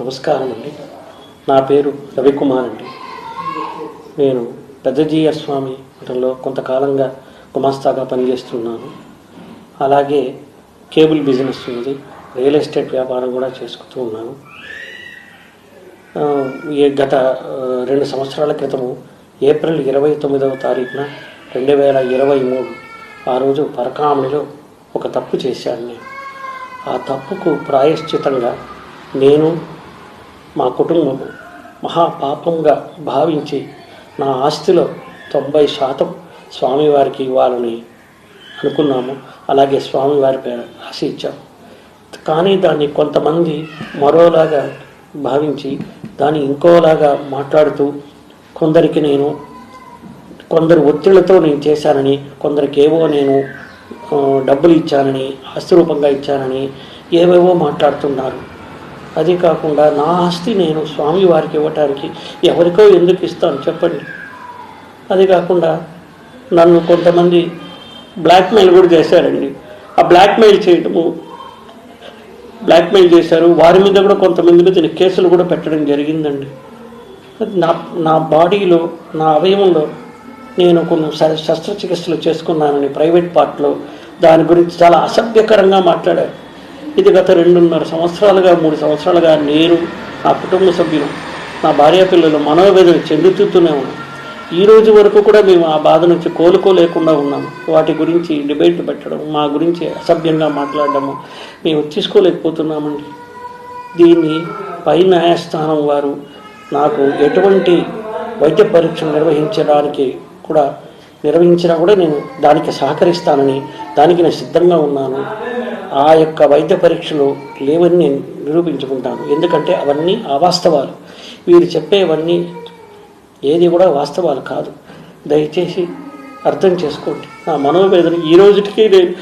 నమస్కారం అండి. నా పేరు రవికుమార్ అండి. నేను పెద్దజీయర్ స్వామి మఠంలో కొంతకాలంగా గుమాస్తాగా పనిచేస్తున్నాను. అలాగే కేబుల్ బిజినెస్ ఉంది. రియల్ ఎస్టేట్ వ్యాపారం కూడా చేసుకుంటూ ఉన్నాను. ఈ గత రెండు సంవత్సరాల క్రితము ఏప్రిల్ ఇరవై తొమ్మిదవ తారీఖున రెండు వేల ఇరవై మూడు ఆ రోజు పరకామణిలో ఒక తప్పు చేశాను నేను. ఆ తప్పుకు ప్రాయశ్చితంగా నేను మా కుటుంబం మహాపాపంగా భావించి నా ఆస్తిలో తొంభై శాతం స్వామివారికి ఇవ్వాలని అనుకున్నాము. అలాగే స్వామివారి పేరు రాసి ఇచ్చాము కానీ దాన్ని కొంతమంది మరోలాగా భావించి దాన్ని ఇంకోలాగా మాట్లాడుతూ కొందరికి నేను కొందరు ఒత్తిళ్ళతో నేను చేశానని కొందరికి ఏవో నేను డబ్బులు ఇచ్చానని ఆస్తి రూపంగా ఇచ్చానని ఏవేవో మాట్లాడుతున్నారు. అది కాకుండా నా ఆస్తి నేను స్వామి వారికి ఇవ్వటానికి ఎవరికో ఎందుకు ఇస్తాను చెప్పండి. అది కాకుండా నన్ను కొంతమంది బ్లాక్మెయిల్ కూడా చేశారండి. ఆ బ్లాక్మెయిల్ చేయటము బ్లాక్మెయిల్ చేశారు. వారి మీద కూడా కొంతమంది మీద కేసులు కూడా పెట్టడం జరిగిందండి. నా నా బాడీలో నా అవయవంలో నేను కొన్ని శస్త్రచికిత్సలు చేసుకున్నానని ప్రైవేట్ పార్ట్లో దాని గురించి చాలా అసభ్యకరంగా మాట్లాడారు. ఇది గత రెండున్నర సంవత్సరాలుగా మూడు సంవత్సరాలుగా నేను నా కుటుంబ సభ్యులు నా భార్య పిల్లలు మనోవేదన చెందుతూనే ఉన్నాం. ఈ రోజు వరకు కూడా మేము ఆ బాధ నుంచి కోలుకోలేకుండా ఉన్నాము వాటి గురించి డిబేట్ పెట్టడం మా గురించి అసభ్యంగా మాట్లాడడము మేము తీసుకోలేకపోతున్నామండి. దీన్ని పై న్యాయస్థానం వారు నాకు ఎటువంటి వైద్య పరీక్షలు నిర్వహించడానికి కూడా నిర్వహించినా కూడా నేను దానికి సహకరిస్తానని దానికి నేను సిద్ధంగా ఉన్నాను. ఆ యొక్క వైద్య పరీక్షలు లేవని నేను నిరూపించుకుంటాను. ఎందుకంటే అవన్నీ అవాస్తవాలు. వీరు చెప్పేవన్నీ ఏది కూడా వాస్తవాలు కాదు. దయచేసి అర్థం చేసుకోండి. నా మనోవేదన ఈ రోజుకి నేను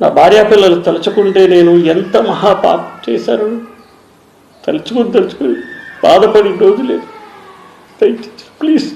నా భార్యాపిల్లలు తలుచుకుంటే నేను ఎంత మహాపాప చేశాను తలుచుకుని తలుచుకుని బాధపడి రోజు లేదు దయచేసి ప్లీజ్